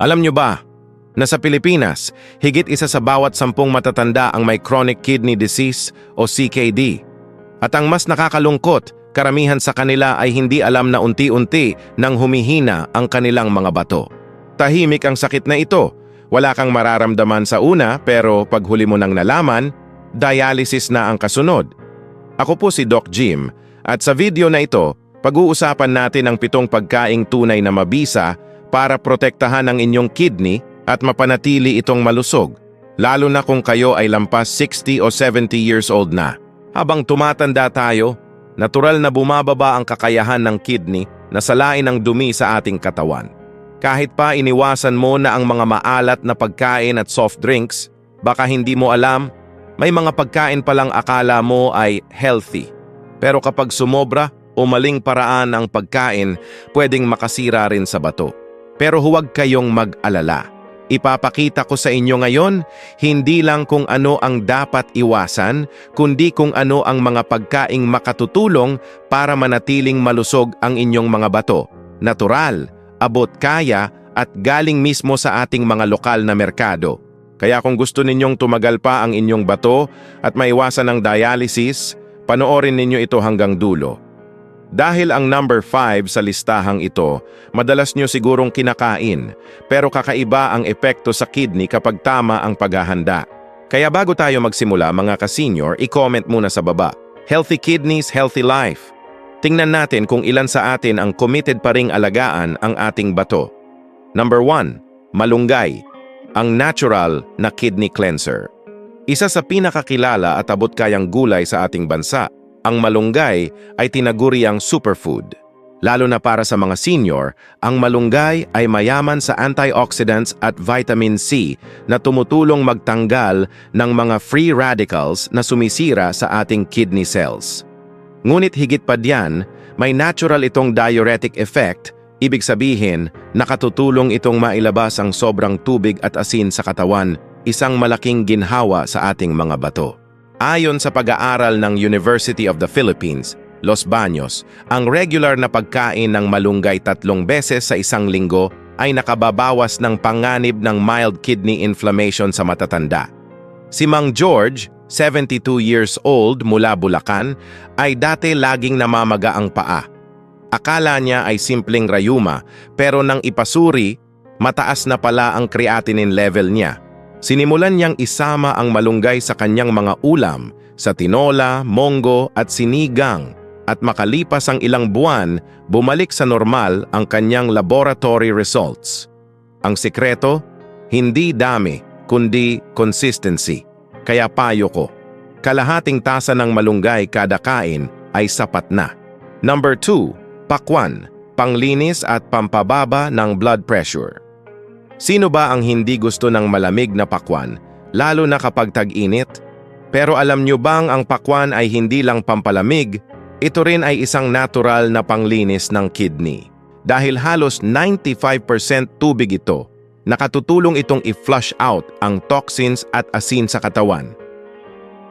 Alam nyo ba, na sa Pilipinas, higit isa sa bawat sampung matatanda ang may chronic kidney disease o CKD. At ang mas nakakalungkot, karamihan sa kanila ay hindi alam na unti-unti nang humihina ang kanilang mga bato. Tahimik ang sakit na ito. Wala kang mararamdaman sa una pero paghuli mo nang nalaman, dialysis na ang kasunod. Ako po si Doc Jim at sa video na ito, pag-uusapan natin ang pitong pagkaing tunay na mabisa para protektahan ang inyong kidney at mapanatili itong malusog, lalo na kung kayo ay lampas 60 o 70 years old na. Habang tumatanda tayo, natural na bumababa ang kakayahan ng kidney na salain ang dumi sa ating katawan. Kahit pa iniwasan mo na ang mga maalat na pagkain at soft drinks, baka hindi mo alam, may mga pagkain palang akala mo ay healthy. Pero kapag sumobra o maling paraan ang pagkain, pwedeng makasira rin sa bato. Pero huwag kayong mag-alala. Ipapakita ko sa inyo ngayon, hindi lang kung ano ang dapat iwasan, kundi kung ano ang mga pagkaing makatutulong para manatiling malusog ang inyong mga bato. Natural, abot kaya at galing mismo sa ating mga lokal na merkado. Kaya kung gusto ninyong tumagal pa ang inyong bato at maiwasan ang dialysis, panoorin ninyo ito hanggang dulo. Dahil ang number 5 sa listahang ito, madalas nyo sigurong kinakain, pero kakaiba ang epekto sa kidney kapag tama ang paghahanda. Kaya bago tayo magsimula mga ka-senior, i-comment muna sa baba. Healthy kidneys, healthy life. Tingnan natin kung ilan sa atin ang committed pa ring alagaan ang ating bato. Number 1. Malunggay, ang natural na kidney cleanser. Isa sa pinakakilala at abot kayang gulay sa ating bansa, ang malunggay ay tinaguriang superfood. Lalo na para sa mga senior, ang malunggay ay mayaman sa antioxidants at vitamin C na tumutulong magtanggal ng mga free radicals na sumisira sa ating kidney cells. Ngunit higit pa diyan, may natural itong diuretic effect, ibig sabihin, nakatutulong itong mailabas ang sobrang tubig at asin sa katawan, isang malaking ginhawa sa ating mga bato. Ayon sa pag-aaral ng University of the Philippines, Los Baños, ang regular na pagkain ng malunggay tatlong beses sa isang linggo ay nakababawas ng panganib ng mild kidney inflammation sa matatanda. Si Mang George, 72 years old mula Bulacan, ay dati laging namamaga ang paa. Akala niya ay simpleng rayuma pero nang ipasuri, mataas na pala ang creatinine level niya. Sinimulan niyang isama ang malunggay sa kanyang mga ulam, sa tinola, monggo at sinigang at makalipas ang ilang buwan, bumalik sa normal ang kanyang laboratory results. Ang sikreto, hindi dami, kundi consistency. Kaya payo ko, kalahating tasa ng malunggay kada kain ay sapat na. Number 2, pakwan, panglinis at pampababa ng blood pressure. Sino ba ang hindi gusto ng malamig na pakwan, lalo na kapag tag-init? Pero alam nyo bang ang pakwan ay hindi lang pampalamig, ito rin ay isang natural na panglinis ng kidney. Dahil halos 95% tubig ito, nakatutulong itong i-flush out ang toxins at asin sa katawan.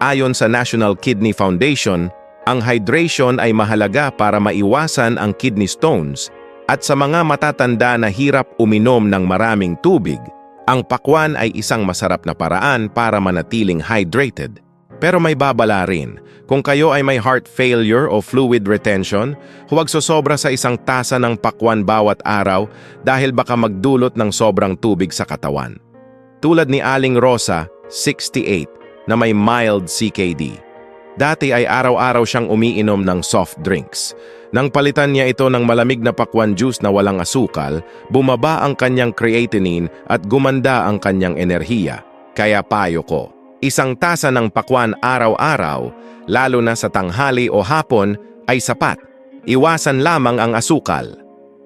Ayon sa National Kidney Foundation, ang hydration ay mahalaga para maiwasan ang kidney stones at sa mga matatanda na hirap uminom ng maraming tubig, ang pakwan ay isang masarap na paraan para manatiling hydrated. Pero may babala rin, kung kayo ay may heart failure o fluid retention, huwag sosobra sa isang tasa ng pakwan bawat araw dahil baka magdulot ng sobrang tubig sa katawan. Tulad ni Aling Rosa, 68, na may mild CKD. Dati ay araw-araw siyang umiinom ng soft drinks. Nang palitan niya ito ng malamig na pakwan juice na walang asukal, bumaba ang kanyang creatinine at gumanda ang kanyang enerhiya. Kaya payo ko, isang tasa ng pakwan araw-araw, lalo na sa tanghali o hapon, ay sapat. Iwasan lamang ang asukal.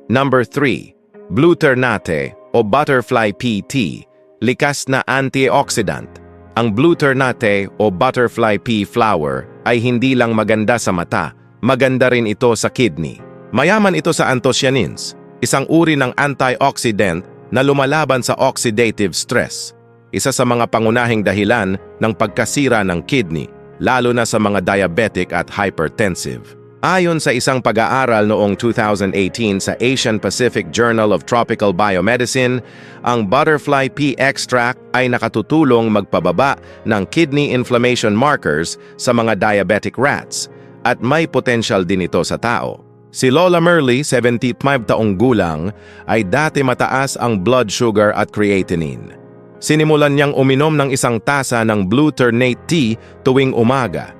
Number 3. Blue Ternate o Butterfly PT, likas na antioxidant. Ang blue ternate o butterfly pea flower ay hindi lang maganda sa mata, maganda rin ito sa kidney. Mayaman ito sa anthocyanins, isang uri ng antioxidant na lumalaban sa oxidative stress. Isa sa mga pangunahing dahilan ng pagkasira ng kidney, lalo na sa mga diabetic at hypertensive. Ayon sa isang pag-aaral noong 2018 sa Asian Pacific Journal of Tropical Biomedicine, ang butterfly pea extract ay nakatutulong magpababa ng kidney inflammation markers sa mga diabetic rats at may potential din ito sa tao. Si Lola Merly, 75 taong gulang, ay dati mataas ang blood sugar at creatinine. Sinimulan niyang uminom ng isang tasa ng blue ternate tea tuwing umaga.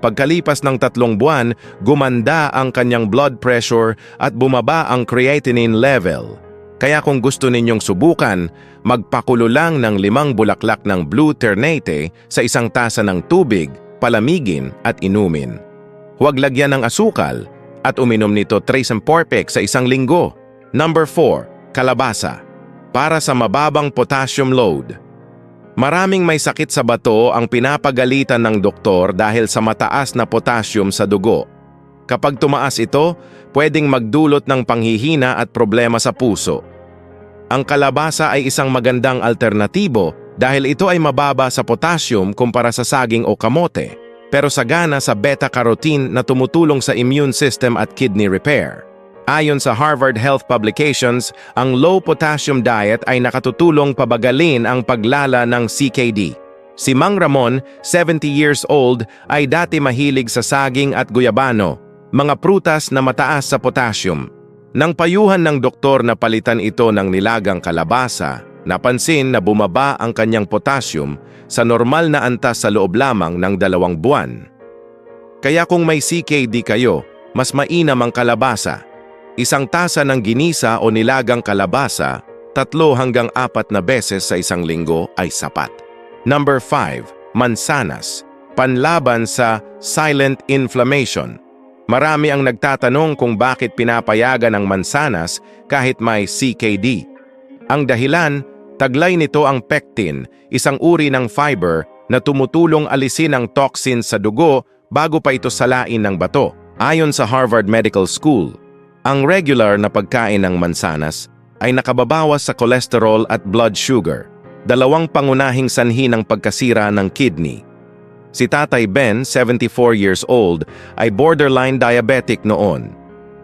Pagkalipas ng tatlong buwan, gumanda ang kanyang blood pressure at bumaba ang creatinine level. Kaya kung gusto ninyong subukan, magpakulo lang ng limang bulaklak ng blue ternate sa isang tasa ng tubig, palamigin at inumin. Huwag lagyan ng asukal at uminom nito 3 porpek sa isang linggo. Number 4. Kalabasa. Para sa mababang potassium load. Maraming may sakit sa bato ang pinapagalitan ng doktor dahil sa mataas na potassium sa dugo. Kapag tumaas ito, pwedeng magdulot ng panghihina at problema sa puso. Ang kalabasa ay isang magandang alternatibo dahil ito ay mababa sa potassium kumpara sa saging o kamote, pero sagana sa beta-carotene na tumutulong sa immune system at kidney repair. Ayon sa Harvard Health Publications, ang low potassium diet ay nakatutulong pabagalin ang paglala ng CKD. Si Mang Ramon, 70 years old, ay dati mahilig sa saging at guyabano, mga prutas na mataas sa potassium. Nang payuhan ng doktor na palitan ito ng nilagang kalabasa, napansin na bumaba ang kanyang potassium sa normal na antas sa loob lamang ng dalawang buwan. Kaya kung may CKD kayo, mas mainam ang kalabasa. Isang tasa ng ginisa o nilagang kalabasa, tatlo hanggang apat na beses sa isang linggo ay sapat. Number 5. Mansanas. Panlaban sa silent inflammation. Marami ang nagtatanong kung bakit pinapayagan ang mansanas kahit may CKD. Ang dahilan, taglay nito ang pectin, isang uri ng fiber na tumutulong alisin ang toxin sa dugo bago pa ito salain ng bato. Ayon sa Harvard Medical School, ang regular na pagkain ng mansanas ay nakababawas sa cholesterol at blood sugar, dalawang pangunahing sanhi ng pagkasira ng kidney. Si Tatay Ben, 74 years old, ay borderline diabetic noon.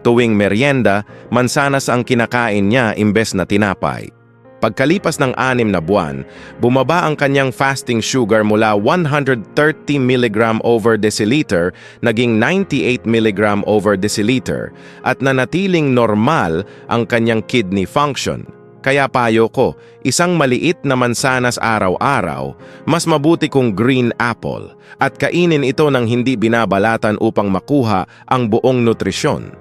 Tuwing merienda, mansanas ang kinakain niya imbes na tinapay. Pagkalipas ng anim na buwan, bumaba ang kanyang fasting sugar mula 130 mg over deciliter naging 98 mg over deciliter at nanatiling normal ang kanyang kidney function. Kaya payo ko, isang maliit na mansanas araw-araw, mas mabuti kung green apple at kainin ito ng hindi binabalatan upang makuha ang buong nutrisyon.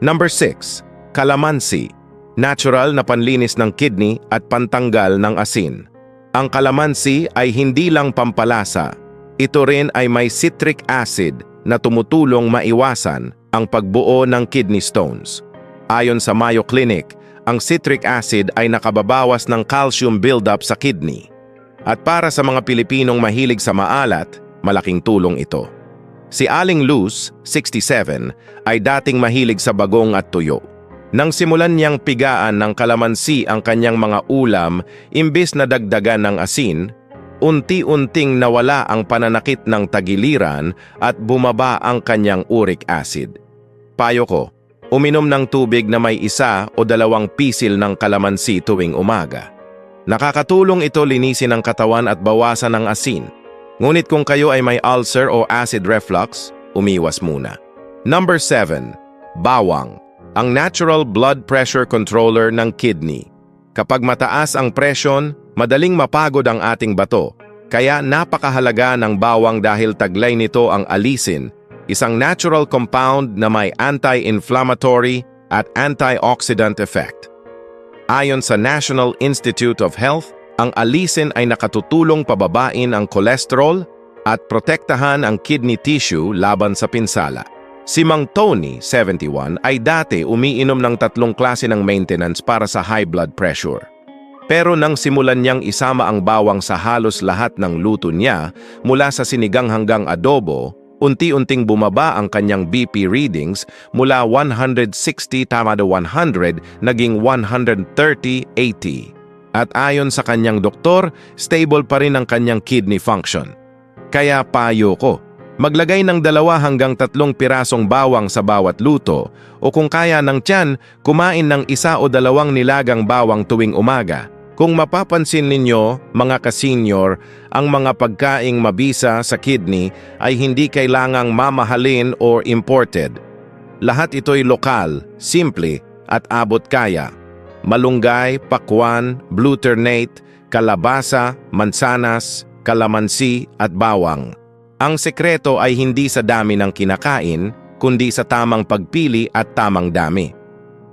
Number 6. Kalamansi natural na panlinis ng kidney at pantanggal ng asin. Ang kalamansi ay hindi lang pampalasa, ito rin ay may citric acid na tumutulong maiwasan ang pagbuo ng kidney stones. Ayon sa Mayo Clinic, ang citric acid ay nakababawas ng calcium buildup sa kidney. At para sa mga Pilipinong mahilig sa maalat, malaking tulong ito. Si Aling Luz, 67, ay dating mahilig sa bagong at tuyo. Nang simulan niyang pigaan ng kalamansi ang kanyang mga ulam imbis na dagdagan ng asin, unti-unting nawala ang pananakit ng tagiliran at bumaba ang kanyang uric acid. Payo ko, uminom ng tubig na may isa o dalawang pisil ng kalamansi tuwing umaga. Nakakatulong ito linisin ang katawan at bawasan ang asin. Ngunit kung kayo ay may ulcer o acid reflux, umiwas muna. Number 7. Bawang ang natural blood pressure controller ng kidney. Kapag mataas ang presyon, madaling mapagod ang ating bato, kaya napakahalaga ng bawang dahil taglay nito ang alisin, isang natural compound na may anti-inflammatory at antioxidant effect. Ayon sa National Institute of Health, ang alisin ay nakatutulong pababain ang cholesterol at protektahan ang kidney tissue laban sa pinsala. Si Mang Tony, 71, ay dati umiinom ng tatlong klase ng maintenance para sa high blood pressure. Pero nang simulan niyang isama ang bawang sa halos lahat ng luto niya, mula sa sinigang hanggang adobo, unti-unting bumaba ang kanyang BP readings mula 160 tama to 100 naging 130-80. At ayon sa kanyang doktor, stable pa rin ang kanyang kidney function. Kaya payo ko, Maglagay ng dalawa hanggang tatlong pirasong bawang sa bawat luto o kung kaya ng tiyan, kumain ng isa o dalawang nilagang bawang tuwing umaga. Kung mapapansin ninyo, mga kasenyor, ang mga pagkaing mabisa sa kidney ay hindi kailangang mamahalin or imported. Lahat ito'y lokal, simple at abot kaya. Malunggay, pakwan, glutamate, kalabasa, mansanas, kalamansi at bawang. Ang sekreto ay hindi sa dami ng kinakain, kundi sa tamang pagpili at tamang dami.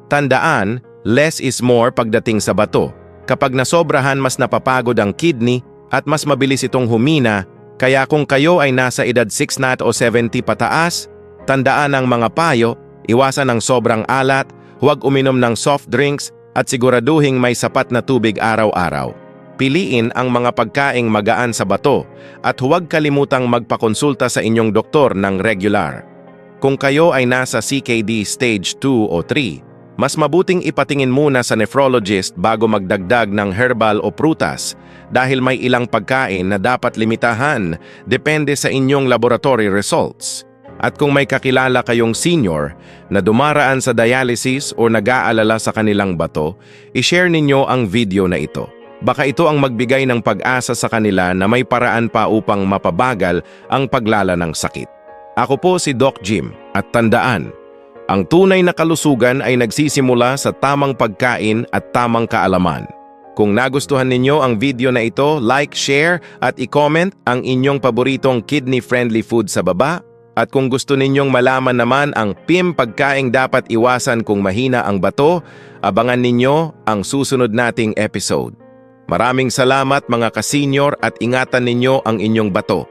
Tandaan, less is more pagdating sa bato. Kapag nasobrahan mas napapagod ang kidney at mas mabilis itong humina, kaya kung kayo ay nasa edad 6 na o 70 pataas, tandaan ang mga payo, iwasan ng sobrang alat, huwag uminom ng soft drinks at siguraduhing may sapat na tubig araw-araw. Piliin ang mga pagkaing magaan sa bato at huwag kalimutang magpakonsulta sa inyong doktor ng regular. Kung kayo ay nasa CKD stage 2 o 3, mas mabuting ipatingin muna sa nephrologist bago magdagdag ng herbal o prutas dahil may ilang pagkain na dapat limitahan depende sa inyong laboratory results. At kung may kakilala kayong senior na dumaraan sa dialysis o nag-aalala sa kanilang bato, ishare ninyo ang video na ito. Baka ito ang magbigay ng pag-asa sa kanila na may paraan pa upang mapabagal ang paglala ng sakit. Ako po si Doc Jim at tandaan, ang tunay na kalusugan ay nagsisimula sa tamang pagkain at tamang kaalaman. Kung nagustuhan ninyo ang video na ito, like, share at i-comment ang inyong paboritong kidney-friendly food sa baba. At kung gusto ninyong malaman naman ang PIM pagkaing dapat iwasan kung mahina ang bato, abangan ninyo ang susunod nating episode. Maraming salamat mga kasenyor at ingatan ninyo ang inyong bato.